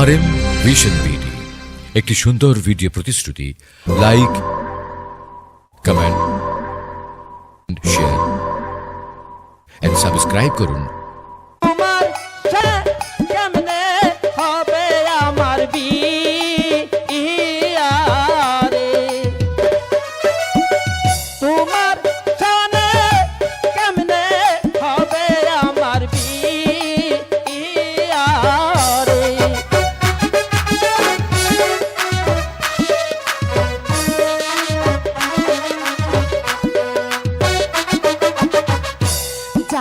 আর M vision BD একটি সুন্দর video প্রতিশ্রুতি। Like comment share and subscribe करून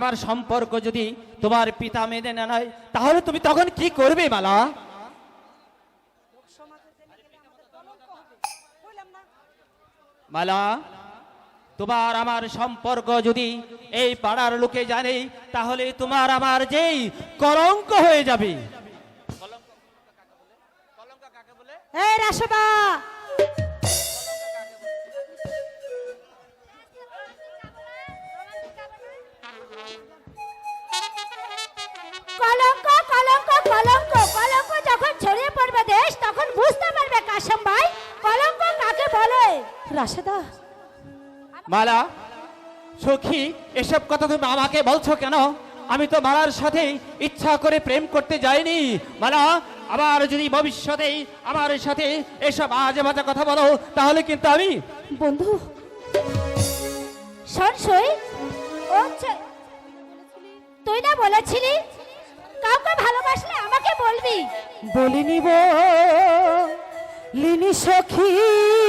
আমার সম্পর্ক যদি তোমার পিতা মেনে না নেয় তাহলে তুমি তখন কি করবে মালা মালা তোমার আমার সম্পর্ক যদি এই পাড়ার লোকে জানে তাহলে তোমার আমার যেই কলঙ্ক হয়ে যাবে। এই রাশদা কলঙ্ক কলঙ্ক কলঙ্ক কলঙ্ক যখন ছড়িয়ে পড়বে দেশ তখন বুঝতে পারবে কাশেম ভাই কলঙ্ক কাকে বলে। রাশেদা। মালা সখী এসব কথা তুমি আমাকে বলছো কেন? আমি তো মালার সাথে ইচ্ছা করে প্রেম করতে যাইনি। মালা আবার যদি ভবিষ্যতে আমার সাথে এসব আজে বাজে কথা বলো তাহলে কিন্তু আমি বন্ধু ও তুই না বলেছিলি বলিনি বলে সখী।